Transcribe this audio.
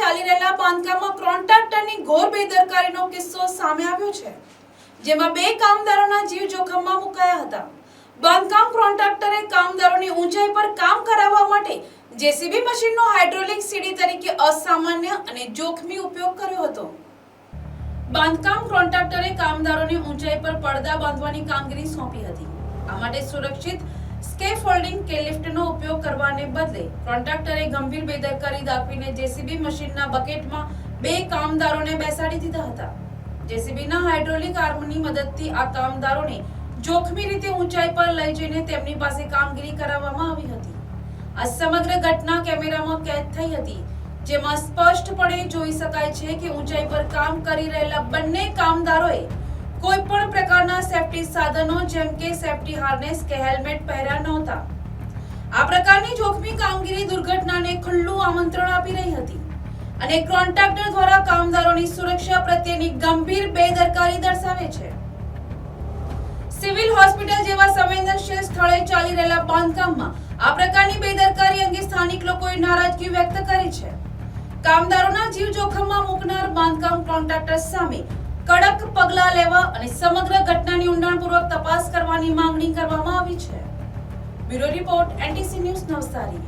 ચાલી રહેલા બાંધકામમાં કોન્ટ્રાક્ટરની ઘોર બેદરકારીનો કિસ્સો સામે આવ્યો છે, જેમાં બે કામદારોના જીવ જોખમમાં મુકાયા હતા. બાંધકામ કોન્ટ્રાક્ટરે કામદારોની ઊંચાઈ પર કામ કરાવવા માટે જેસીબી મશીનનો હાઇડ્રોલિક સીડી તરીકે અસામાન્ય અને જોખમી ઉપયોગ કર્યો હતો. બાંધકામ કોન્ટ્રાક્ટરે કામદારોની ઊંચાઈ પર પડદા બાંધવાની કામગીરી સોંપી હતી. આ માટે સુરક્ષિત સ્કેફોલ્ડિંગ કે લિફ્ટનો ઉપયોગ કરવાને બદલે કોન્ટ્રાક્ટરે ગંભીર બેદરકારી દાખવીને જેસીબી મશીનના બકેટમાં બે કામદારોને બેસાડી દીધા હતા. જેસીબીના હાઇડ્રોલિક આર્મની મદદથી આ કામદારોને જોખમી રીતે ઊંચાઈ પર લઈ જઈને તેમની પાસે કામગીરી કરાવવામાં આવી હતી. આ સમગ્ર ઘટના કેમેરામાં કેદ થઈ હતી, જેમાં સ્પષ્ટપણે જોઈ શકાય છે કે ઊંચાઈ પર કામ કરી રહેલા બંને કામદારોએ કોઈ પણ પ્રકારના સેફટી સાધનો જેમ કે સેફટી હાર્નેસ કે હેલ્મેટ પહેર્યા નહોતા. આ પ્રકારની જોખમી કામગીરી દુર્ઘટનાને ખુલ્લું આમંત્રણ આપી રહી હતી અને કોન્ટ્રાક્ટર દ્વારા કામદારોની સુરક્ષા પ્રત્યેની ગંભીર બેદરકારી દર્શાવે છે. સિવિલ હોસ્પિટલ જેવા સંવેદનશીલ સ્થળે ચાલી રહેલા બાંધકામમાં આ પ્રકારની બેદરકારી અંગે સ્થાનિક લોકોએ નારાજગી વ્યક્ત કરી છે. કામદારોના જીવ જોખમમાં મૂકનાર બાંધકામ કોન્ટ્રાક્ટર સામે કડક પગલાં લેવા અને સમગ્ર ઘટનાની ઊંડાણપૂર્વક તપાસ કરવાની માંગણી કરવામાં આવી છે. Bureau report, NTC news Navsari.